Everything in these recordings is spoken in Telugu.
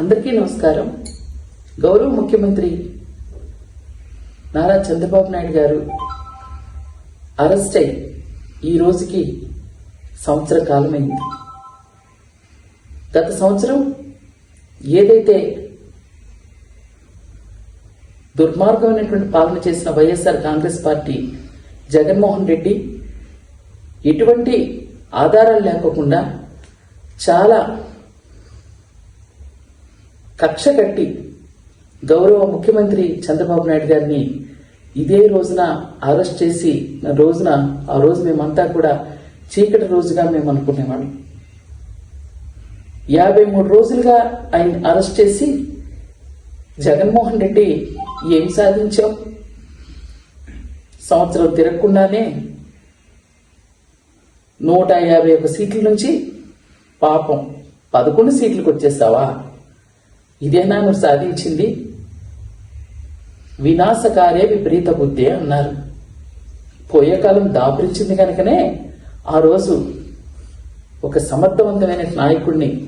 అందరికీ నమస్కారం. గౌరవ ముఖ్యమంత్రి నారా చంద్రబాబు నాయుడు గారు అరెస్ట్ అయి ఈ రోజుకి సంవత్సర కాలమైంది. గత సంవత్సరం ఏదైతే దుర్మార్గమైనటువంటి పాలన చేసిన వైఎస్ఆర్ కాంగ్రెస్ పార్టీ జగన్మోహన్ రెడ్డి ఎటువంటి ఆధారాలు లేకోకుండా చాలా కక్ష కట్టి గౌరవ ముఖ్యమంత్రి చంద్రబాబు నాయుడు గారిని ఇదే రోజున అరెస్ట్ చేసి రోజున ఆ రోజు మేమంతా కూడా చీకటి రోజుగా మేము అనుకునేవాళ్ళం. యాభై మూడు రోజులుగా ఆయన అరెస్ట్ చేసి జగన్మోహన్ రెడ్డి ఏం సాధించాం? సంవత్సరం తిరగకుండానే నూట యాభై ఒక సీట్ల నుంచి పాపం పదకొండు సీట్లకు వచ్చేసావా? ఇదేనా నువ్వు సాధించింది. వినాశకార్య విపరీత బుద్ధి అన్నారు. పోయేకాలం దాపురించింది కనుకనే ఆ రోజు ఒక సమర్థవంతమైన నాయకుడిని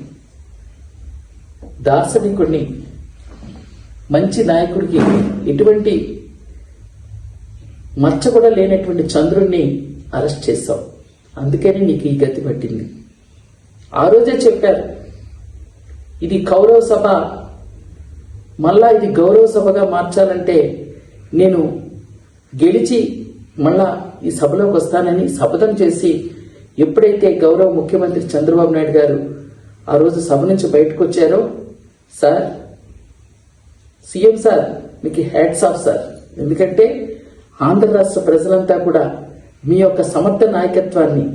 దార్శనికుడిని మంచి నాయకుడికి ఎటువంటి మచ్చ కూడా లేనటువంటి చంద్రుణ్ణి అరెస్ట్ చేశావు. అందుకని నీకు ఈ గతి పట్టింది. ఆ రోజే చెప్పారు ఇది కౌరవ సభ. మళ్ళా ఇది గౌరవ సభగా మార్చాలంటే నేను గెలిచి మళ్ళా ఈ సభలోకి వస్తానని శపథం చేసి ఎప్పుడైతే గౌరవ ముఖ్యమంత్రి చంద్రబాబు నాయుడు గారు ఆ రోజు సభ నుంచి బయటకు వచ్చారో సార్ సీఎం సార్ మీకు హ్యాట్స్ ఆఫ్ సార్. ఎందుకంటే ఆంధ్ర రాష్ట్ర ప్రజలంతా కూడా మీ యొక్క సమర్థ నాయకత్వాన్ని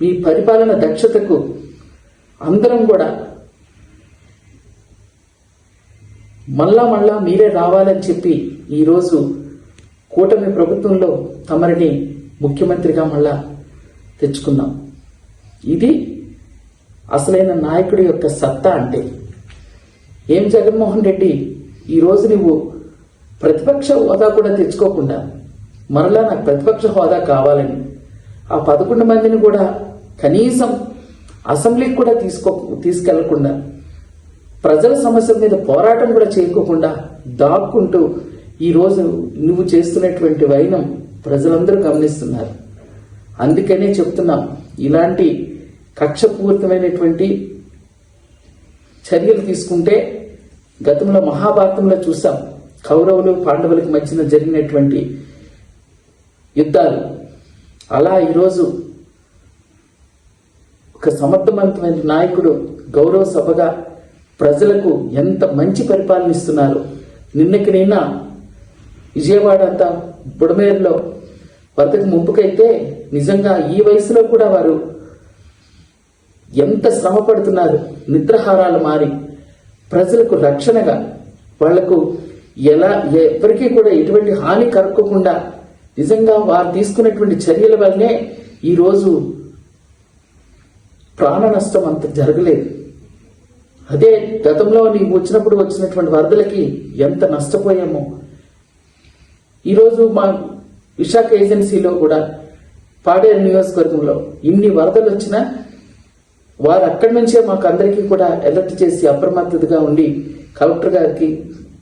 మీ పరిపాలన దక్షతకు అందరం కూడా మళ్ళా మళ్ళా మీరే రావాలని చెప్పి ఈరోజు కూటమి ప్రభుత్వంలో తమరిని ముఖ్యమంత్రిగా మళ్ళా తెచ్చుకున్నాం. ఇది అసలైన నాయకుడి యొక్క సత్తా అంటే. ఏం జగన్మోహన్ రెడ్డి ఈరోజు నువ్వు ప్రతిపక్ష హోదా కూడా తెచ్చుకోకుండా మరలా నాకు ప్రతిపక్ష హోదా కావాలని ఆ పదకొండు మందిని కూడా కనీసం అసెంబ్లీకి కూడా తీసుకో తీసుకెళ్ళకుండా ప్రజల సమస్యల మీద పోరాటం కూడా చేయకోకుండా దాక్కుంటూ ఈరోజు నువ్వు చేస్తున్నటువంటి వైనం ప్రజలందరూ గమనిస్తున్నారు. అందుకనే చెప్తున్నాం ఇలాంటి కక్షపూరితమైనటువంటి చర్యలు తీసుకుంటే గతంలో మహాభారతంలో చూసాం కౌరవులు పాండవులకు మధ్యన జరిగినటువంటి యుద్ధాలు. అలా ఈరోజు ఒక సమర్థవంతమైన నాయకుడు గౌరవ సభగా ప్రజలకు ఎంత మంచి పరిపాలనిస్తున్నారు నిన్నకి నిన్న విజయవాడ అంతా బుడమేరులో వరదకు ముంపుకైతే నిజంగా ఈ వయసులో కూడా వారు ఎంత శ్రమ పడుతున్నారు నిద్రహారాలు మారి ప్రజలకు రక్షణగా వాళ్ళకు ఎలా ఎవరికీ కూడా ఎటువంటి హాని కలగకుండా నిజంగా వారు తీసుకున్నటువంటి చర్యల వల్లనే ఈరోజు ప్రాణ నష్టం అంత జరగలేదు. అదే గతంలో నీవు వచ్చినప్పుడు వచ్చినటువంటి వరదలకి ఎంత నష్టపోయామో. ఈరోజు మా విశాఖ ఏజెన్సీలో కూడా పాడేరు నియోజకవర్గంలో ఇన్ని వరదలు వచ్చినా వారు అక్కడి నుంచే మాకు అందరికీ కూడా అలర్ట్ చేసి అప్రమత్తతగా ఉండి కలెక్టర్ గారికి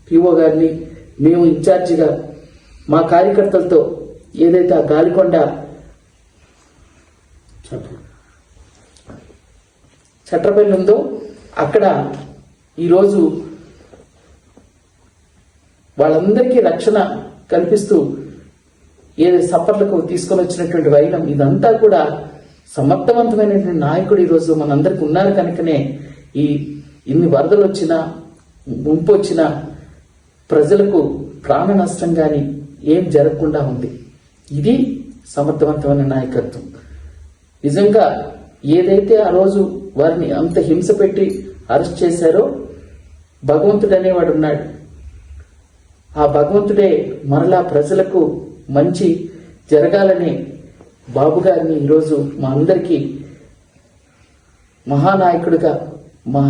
పిఓ గారిని మేము ఇన్ఛార్జిగా మా కార్యకర్తలతో ఏదైతే ఆ గాలికొండ చట్రపల్లి ఉందో అక్కడ ఈరోజు వాళ్ళందరికీ రక్షణ కల్పిస్తూ ఏదో సఫర్లకు తీసుకొని వచ్చినటువంటి వైరం ఇదంతా కూడా సమర్థవంతమైనటువంటి నాయకుడు ఈరోజు మనందరికి ఉన్నారు కనుకనే ఈ ఇన్ని వరదలు వచ్చినా ముంపు వచ్చినా ప్రజలకు ప్రాణ నష్టం కానీ ఏం జరగకుండా ఉంది. ఇది సమర్థవంతమైన నాయకత్వం. నిజంగా ఏదైతే ఆ రోజు వారిని అంత హింస పెట్టి అరెస్ట్ చేశారో భగవంతుడు అనేవాడు ఉన్నాడు. ఆ భగవంతుడే మరలా ప్రజలకు మంచి జరగాలని బాబు గారిని ఈరోజు మా అందరికీ మహానాయకుడిగా మా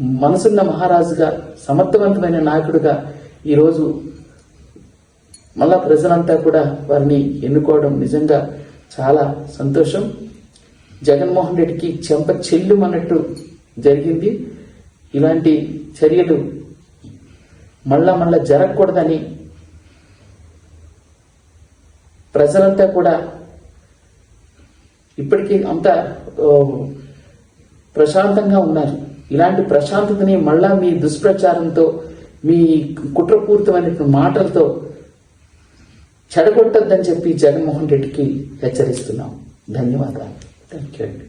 మనసున్న మహారాజుగా సమర్థవంతమైన నాయకుడిగా ఈరోజు మళ్ళా ప్రజలంతా కూడా వారిని ఎన్నుకోవడం నిజంగా చాలా సంతోషం. జగన్మోహన్ రెడ్డికి చెంప చెల్లుమన్నట్టు జరిగింది. ఇలాంటి చర్యలు మళ్ళా మళ్ళా జరగకూడదని ప్రజలంతా కూడా ఇప్పటికీ అంత ప్రశాంతంగా ఉన్నారు. ఇలాంటి ప్రశాంతతని మళ్ళా మీ దుష్ప్రచారంతో మీ కుట్రపూరితమైన మాటలతో చెడగొట్టద్దని చెప్పి జగన్మోహన్ రెడ్డికి హెచ్చరిస్తున్నాం. ధన్యవాదాలు. Thank you.